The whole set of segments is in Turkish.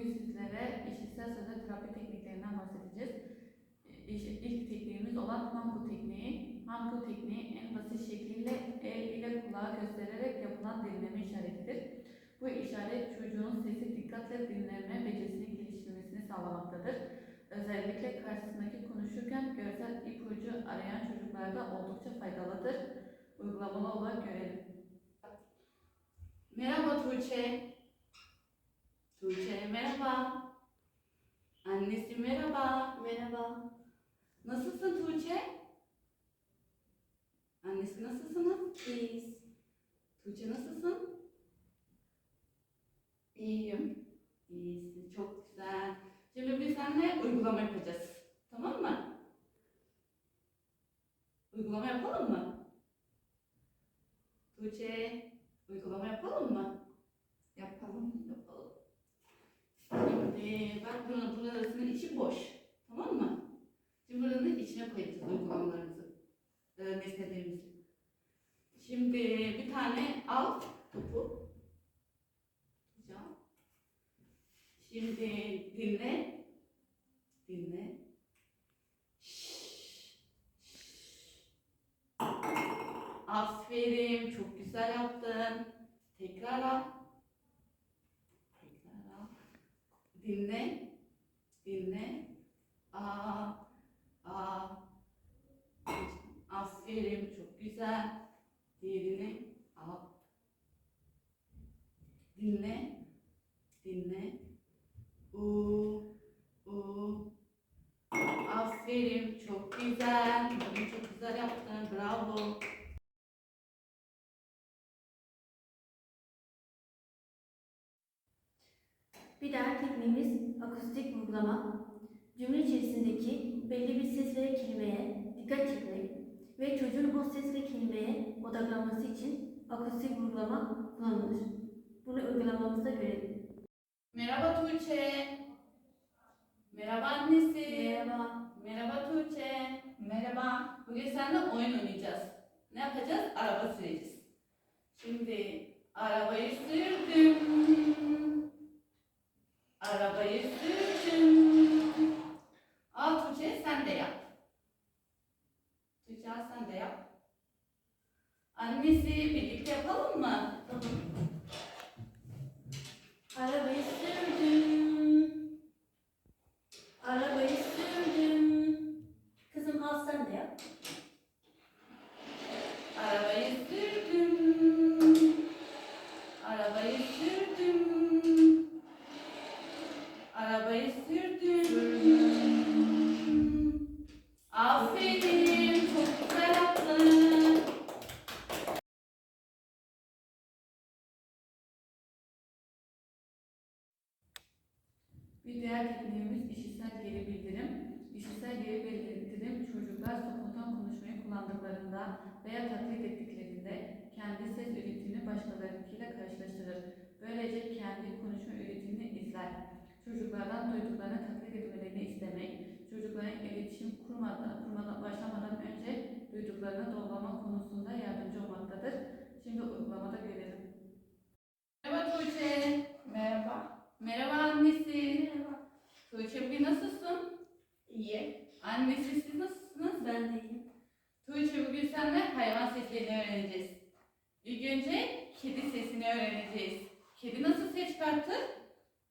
Bugün sizlere işitsel sözel terapi tekniklerinden bahsedeceğiz. İş, ilk tekniğimiz olan Hanku tekniği. Hanku tekniği en basit şekliyle el ile kulağa göstererek yapılan dinleme işaretidir. Bu işaret çocuğun sesi dikkatle dinleme becerisini geliştirmesini sağlamaktadır. Özellikle karşısındaki konuşurken görsel ipucu arayan çocuklarda oldukça faydalıdır. Uygulamalı olarak görelim. Merhaba Tuğçe. Tuğçe merhaba. Annesi merhaba. Merhaba. Nasılsın Tuğçe? Annesi nasılsınız? İyiyiz. Tuğçe nasılsın? İyiyim. İyisin, çok güzel. Şimdi biz seninle uygulama yapacağız. Tamam mı? Uygulama yapalım mı? Tuğçe, uygulama yapalım mı? Yapalım. Yapalım. Şimdi bak bunun, bunun arasının içi boş. Tamam mı? Şimdi buranın içine koyacağız uygulamalarımızı. E, nesnelerimizi. Şimdi bir tane al topu. Şimdi dinle. Dinle. Aferin. Çok güzel yaptın. Tekrar al. Tekrar al. Dinle. Dinle. Aa. Aa. Aferin. Çok güzel. Diğerini al. Dinle. Dinle. U. U. Aferin. Çok güzel. Bunu çok güzel yaptın. Bravo. Bir diğer tekniğimiz akustik vurgulama. Cümle içerisindeki belli bir ses ve kelimeye dikkat çekmek ve çocuğun o ses ve kelimeye odaklanması için akustik vurgulama kullanılır. Bunu uygulamamızda görelim. Merhaba Tuğçe. Merhaba annesi. Merhaba. Merhaba Tuğçe. Merhaba. Bugün seninle oyun oynayacağız. Ne yapacağız? Araba süreceğiz. Şimdi arabayı sürdüm. Arabayı sürdüm. Al Tuğçe sen de yap. Tuğçe al sen de yap. Annesi birlikte yapalım mı? Arabayı sürdüm. Arabayı sürdüm. Kızım al sen de yap. Arabayı sürdüm. Arabayı sürdüm. Arabayı sürdüm. Aferin. Çok güzel yaptın. Bir diğer tekniğimiz işitsel geri bildirim. İşitsel geri bildirim çocuklar spontan konuşmayı kullandıklarında veya taklit ettiklerinde kendi ses üretimini başkalarınkiyle karşılaştırır. Böylece kendi konuşma üretimini izler. Çocuklardan duyduklarını taklit etmelerini istemek, çocukların iletişim kurmadan, kurmadan başlamadan önce duyduklarını doğrulama konusunda yardımcı olmaktadır. Şimdi uygulamada görelim. Merhaba Tuğçe. Merhaba. Merhaba annesi. Merhaba. Tuğçe bugün nasılsın? İyi. Annesi siz nasılsınız? Ben de iyiyim. Tuğçe bugün seninle hayvan seslerini öğreneceğiz. İlk önce kedi sesini öğreneceğiz. Kedi nasıl ses çıkartır?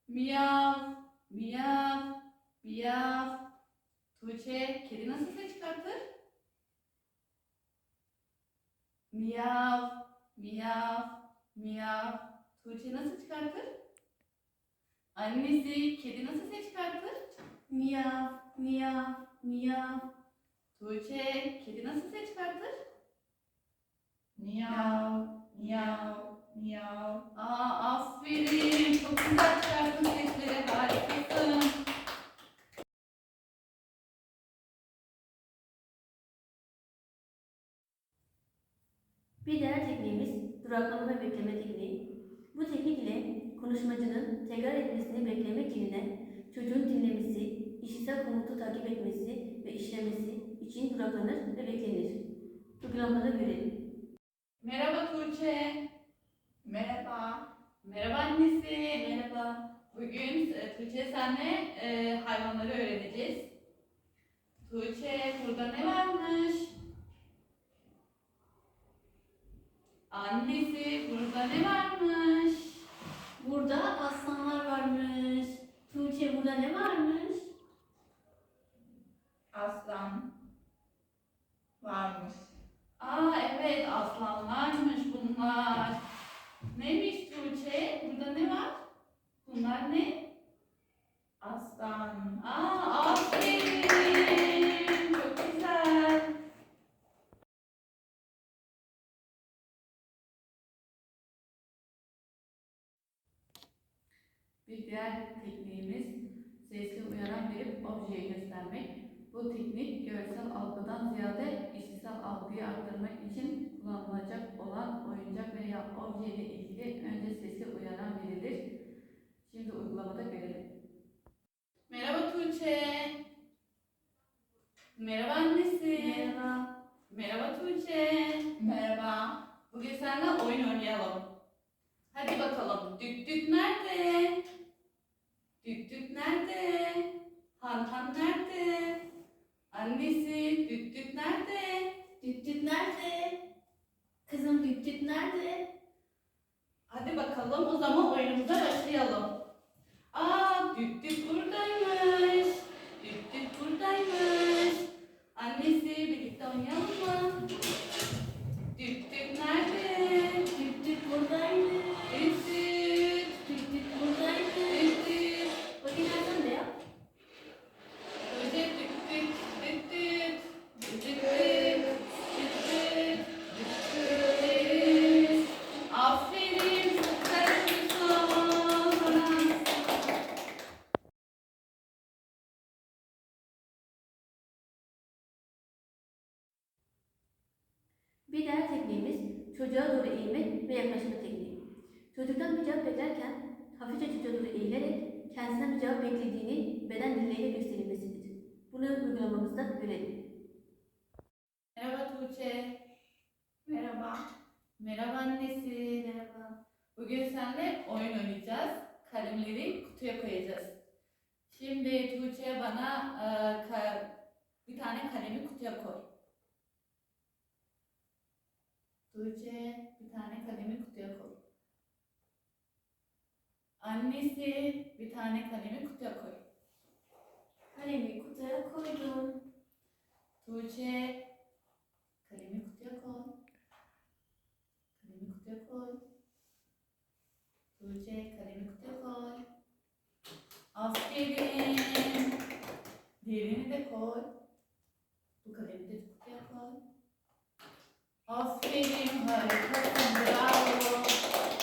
Miyav, miyav, miyav. Tuğçe kedi nasıl ses çıkartır? Miyav, miyav, miyav. Tuğçe nasıl çıkartır? Annesi kedi nasıl ses çıkartır? Miyav, miyav, miyav. Tuğçe kedi nasıl ses çıkartır? Miyav, miyav, miyav. Aa aferin. Çok güzel çıkarttın sesleri. Harikasın. Bir diğer tekniğimiz duraklama ve bekleme tekniği. Bu teknik ile konuşmacının tekrar etmesini beklemek yerine çocuğun dinlemesi, işitsel komutu takip etmesi ve işlemesi için duraklanır ve beklenir. Uygulamada görelim. Merhaba Tuğçe. Merhaba. Merhaba annesi. Merhaba. Bugün e, Tuğçe senle e, hayvanları öğreneceğiz. Tuğçe burada ne varmış? Annesi burada ne varmış? Burada aslanlar varmış. Tuğçe burada ne varmış? Aslan. Varmış. Aa evet aslanlarmış bunlar. Neymiş Tuğçe? Burada ne var? Bunlar ne? Bir diğer tekniğimiz sesli uyaran verip objeyi göstermek. Bu teknik görsel algıdan ziyade işitsel algıyı arttırmak için kullanılacak olan oyuncak veya obje ile ilgili önce sesli uyaran verilir. Şimdi uygulamada görelim. Merhaba Tuğçe. Merhaba annesi. Merhaba. Merhaba Tuğçe. Merhaba. Bugün seninle oyun oynayalım. Hadi bakalım. Dük dük nerede? Dük dük nerede? Han han nerede? Annesi dük dük nerede? Düt düt nerede? Kızım düt düt nerede? Hadi bakalım o zaman oyunumuza başlayalım. Aa dük dük buradaymış. Dük dük buradaymış. Annesi birlikte oynayalım Bir diğer tekniğimiz çocuğa doğru eğilmek ve yaklaşma tekniği. Çocuktan bir cevap beklerken hafifçe çocuğa doğru eğilerek kendisinden bir cevap beklediğini beden dilleriyle gösterilmesidir. Bunu uygulamamızda görelim. Merhaba Tuğçe. Merhaba. Merhaba annesi. Merhaba. Bugün seninle oyun oynayacağız. Kalemleri kutuya koyacağız. Şimdi Tuğçe bana e, ka- bir tane kalemi kutuya koy. Tuğçe bir tane kalemi kutuya koy. Annesi bir tane kalemi kutuya koy. Kalemi kutuya koydum. Tuğçe kalemi kutuya koy. Kalemi kutuya koy. Tuğçe kalemi kutuya koy. Aferin. Diğerini de koy. Bu kalemi de kutuya koy. Aferin harikasın bravo.